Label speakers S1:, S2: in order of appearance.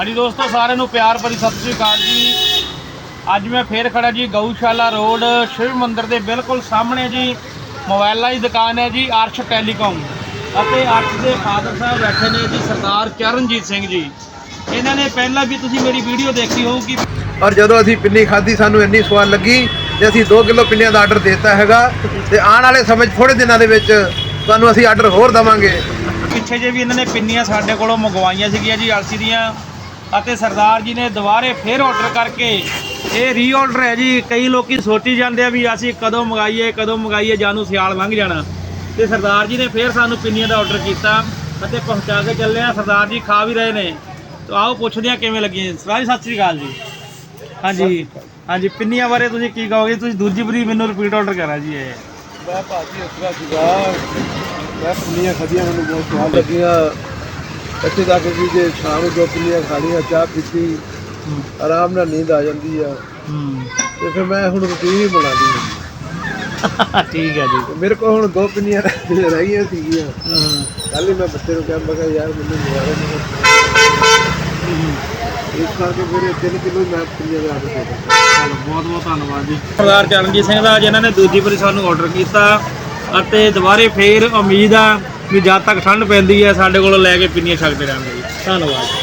S1: ਹਾਂਜੀ ਦੋਸਤੋ ਸਾਰਿਆਂ ਨੂੰ ਪਿਆਰ ਭਰੀ ਸਤਿ ਸ੍ਰੀ ਅਕਾਲ ਜੀ। ਅੱਜ ਮੈਂ ਫੇਰ ਖੜਾ ਜੀ ਗਊਸ਼ਾਲਾ ਰੋਡ ਸ਼ਿਵ ਮੰਦਿਰ ਦੇ ਬਿਲਕੁਲ ਸਾਹਮਣੇ ਜੀ ਮੋਬਾਈਲਾਂ ਦੀ ਦੁਕਾਨ ਹੈ ਜੀ ਅਰਸ਼ ਟੈਲੀਕਾਮ। ਅਤੇ ਅਰਸ਼ ਦੇ ਫਾਦਰ ਸਾਹਿਬ ਬੈਠੇ ਨੇ ਜੀ ਸਰਦਾਰ ਚਰਨਜੀਤ ਸਿੰਘ ਜੀ। ਇਹਨਾਂ ਨੇ ਪਹਿਲਾਂ ਵੀ ਤੁਸੀਂ ਮੇਰੀ ਵੀਡੀਓ ਦੇਖੀ ਹੋਊਗੀ।
S2: ਔਰ ਜਦੋਂ ਅਸੀਂ ਪਿੰਨੀ ਖਾਧੀ ਸਾਨੂੰ ਇੰਨੀ ਸਵਾਦ ਲੱਗੀ ਤੇ ਅਸੀਂ 2 ਕਿਲੋ ਪਿੰਨੀਆਂ ਦਾ ਆਰਡਰ ਦਿੱਤਾ ਹੈਗਾ। ਤੇ ਆਉਣ ਵਾਲੇ ਸਮੇਂ 'ਚ ਥੋੜੇ ਦਿਨਾਂ ਦੇ ਵਿੱਚ ਤੁਹਾਨੂੰ ਅਸੀਂ ਆਰਡਰ ਹੋਰ ਦਵਾਂਗੇ।
S1: ਪਿੱਛੇ ਜੇ ਵੀ ਇਹਨਾਂ ਨੇ ਪਿੰਨੀਆਂ ਸਾਡੇ ਕੋਲੋਂ ਮੰਗਵਾਈਆਂ ਸੀਗੀਆਂ ਜੀ ਅਲਸੀ ਦੀਆਂ। ਅਤੇ ਸਰਦਾਰ ਜੀ ਨੇ ਦੁਬਾਰੇ ਫੇਰ ਆਰਡਰ ਕਰਕੇ ਇਹ ਰੀਆਰਡਰ ਹੈ ਜੀ। ਕਈ ਲੋਕੀ ਸੋਚੀ ਜਾਂਦੇ ਆ ਵੀ ਅਸੀਂ ਕਦੋਂ ਮੰਗਾਈਏ ਕਦੋਂ ਮੰਗਾਈਏ, ਜਾਨੂੰ ਸਿਆਲ ਲੰਘ ਜਾਣਾ। ਤੇ ਸਰਦਾਰ ਜੀ ਨੇ ਫੇਰ ਸਾਨੂੰ ਪਿੰਨੀਆਂ ਦਾ ਆਰਡਰ ਕੀਤਾ ਅਤੇ ਪਹੁੰਚਾ ਕੇ ਚੱਲੇ ਆ ਸਰਦਾਰ ਜੀ ਖਾ ਵੀ ਰਹੇ ਨੇ। ਤਾਂ ਆਓ ਪੁੱਛਦੇ ਆ ਕਿਵੇਂ ਲੱਗੀਆਂ ਸਰਦਾਰ ਜੀ ਸਤਿ ਸ੍ਰੀ ਅਕਾਲ ਜੀ। ਹਾਂਜੀ ਹਾਂਜੀ, ਪਿੰਨੀਆਂ ਬਾਰੇ ਤੁਸੀਂ ਕੀ ਕਹੋਗੇ? ਤੁਸੀਂ ਦੂਜੀ ਵਾਰੀ ਮੈਨੂੰ ਰਿਪੀਟ ਆਰਡਰ ਕਰਾ ਜੀ ਇਹ।
S2: ਮੈਂ ਭਾਜੀ ਉਤਰਾ ਸੀਗਾ। ਮੈਂ ਪਿੰਨੀਆਂ ਖਾਧੀਆਂ, ਮੈਨੂੰ ਬਹੁਤ ਸਵਾਦ ਲੱਗੀਆਂ। ਇੱਥੇ ਜਾ ਕੇ ਜੇ ਸ਼ਾਮ ਨੂੰ ਦੋ ਪਿੰਨੀਆਂ ਖਾਣੀਆਂ ਚਾਹ ਪੀਤੀ ਆਰਾਮ ਨਾਲ ਨੀਂਦ ਆ ਜਾਂਦੀ ਆ। ਤੇ ਫਿਰ ਮੈਂ ਹੁਣ ਰੁਟੀਨ ਹੀ ਬਣਾ ਲਈ।
S1: ਠੀਕ ਹੈ ਜੀ।
S2: ਮੇਰੇ ਕੋਲ ਹੁਣ ਦੋ ਪਿੰਨੀਆਂ ਰਹਿ ਗਈਆਂ ਸੀਗੀਆਂ।
S1: ਹੂੰ।
S2: ਕੱਲ ਹੀ ਮੈਂ ਬੱਚੇ ਨੂੰ ਕਿਹਾ ਮੈਂ ਕਿਹਾ ਯਾਰ ਮੈਨੂੰ ਮਿਲਾ ਦੇ ਇਸ ਕਰਕੇ ਫਿਰ 3 ਕਿਲੋ ਮੈਂ ਪਿੰਨੀਆਂ ਦੇ ਦਿੱਤਾ
S1: ਚਲੋ ਬਹੁਤ ਬਹੁਤ ਧੰਨਵਾਦ ਜੀ। ਸਰਦਾਰ ਚਰਨਜੀਤ ਸਿੰਘ ਦਾ ਜਿਨ੍ਹਾਂ ਨੇ ਦੂਜੀ ਵਾਰੀ ਸਾਨੂੰ ਆਰਡਰ ਕੀਤਾ ਅਤੇ ਦੁਬਾਰੇ ਫੇਰ ਉਮੀਦ ਆ ਵੀ ਜਦ ਤੱਕ ਠੰਡ ਪੈਂਦੀ ਹੈ, ਸਾਡੇ ਕੋਲੋਂ ਲੈ ਕੇ ਪਿੰਨੀਆਂ ਛਕਦੇ ਰਹਿੰਦੇ ਜੀ। ਧੰਨਵਾਦ।